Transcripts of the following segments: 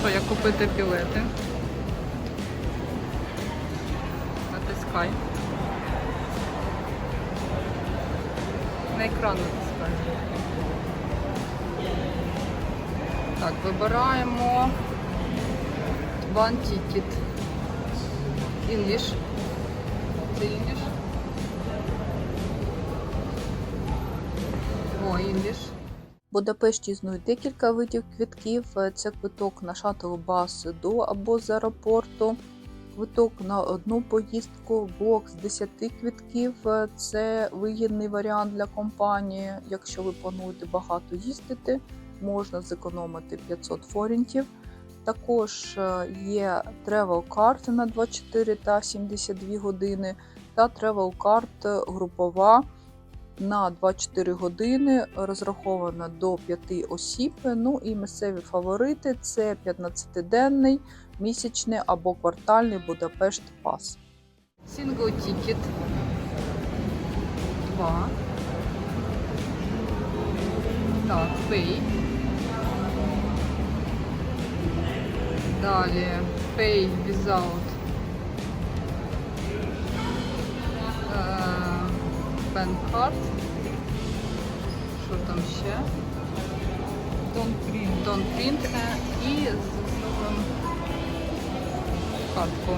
Що, як купити білети? Натискай. На екран натискай. Так, вибираємо One Ticket. English. Це English. О, English. Будапешті існує декілька видів квитків. Е, Це квиток на шаттл-бас до або з аеропорту, квиток на одну поїздку, бокс 10 квитків. Е, Це вигідний варіант для компанії. Якщо ви плануєте багато їздити, можна зекономити 500 форінтів. Також е, є travel card на 24 та 72 години та travel card групова на 24 години, розрахована до 5 осіб. Ну і місцеві фаворити це 15-денний, місячний або квартальний Будапешт Пас. Single ticket. Два. Так, pay. Далі pay without card. Що там ще? Don't print. Don't print е, і засовуємо картку.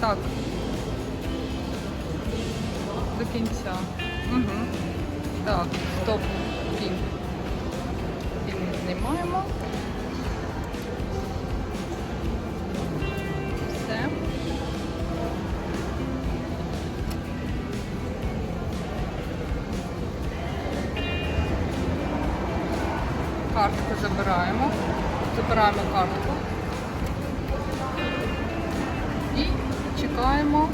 Так. До кінця. Угу. Так, стоп. Картку забираємо. Забираємо картку. І чекаємо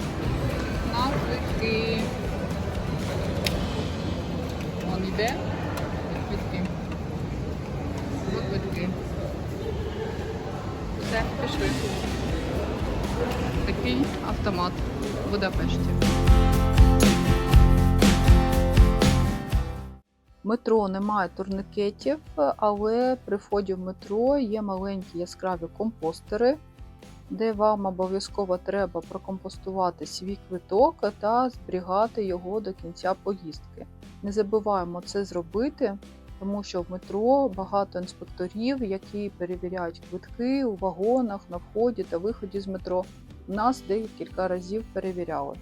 на квитки. Вон йде квитки. Ось квитки. Все, пішли. Такий автомат в Будапешті. Метро немає турникетів, але при вході в метро є маленькі яскраві компостери, де вам обов'язково треба прокомпостувати свій квиток та зберігати його до кінця поїздки. Не забуваємо це зробити, тому що в метро багато інспекторів, які перевіряють квитки у вагонах на вході та виході з метро. Нас декілька разів перевіряли.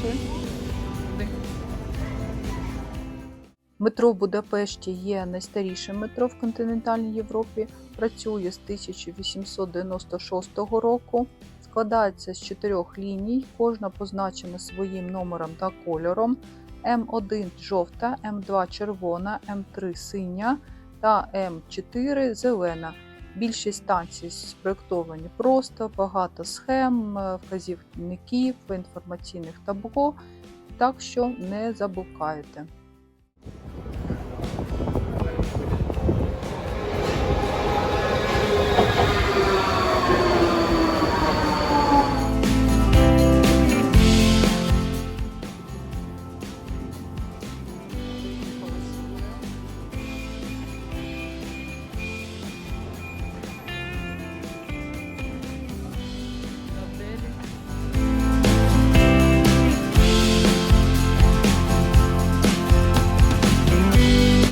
Пішли. Метро в Будапешті є найстарішим метро в континентальній Європі. Працює з 1896 року. Складається з чотирьох ліній, кожна позначена своїм номером та кольором. М1 жовта, М2 червона, М3 синя та М4 зелена. Більшість станцій спроектовані просто, багато схем, е, вказівників, інформаційних табло, так що не заблукаєте.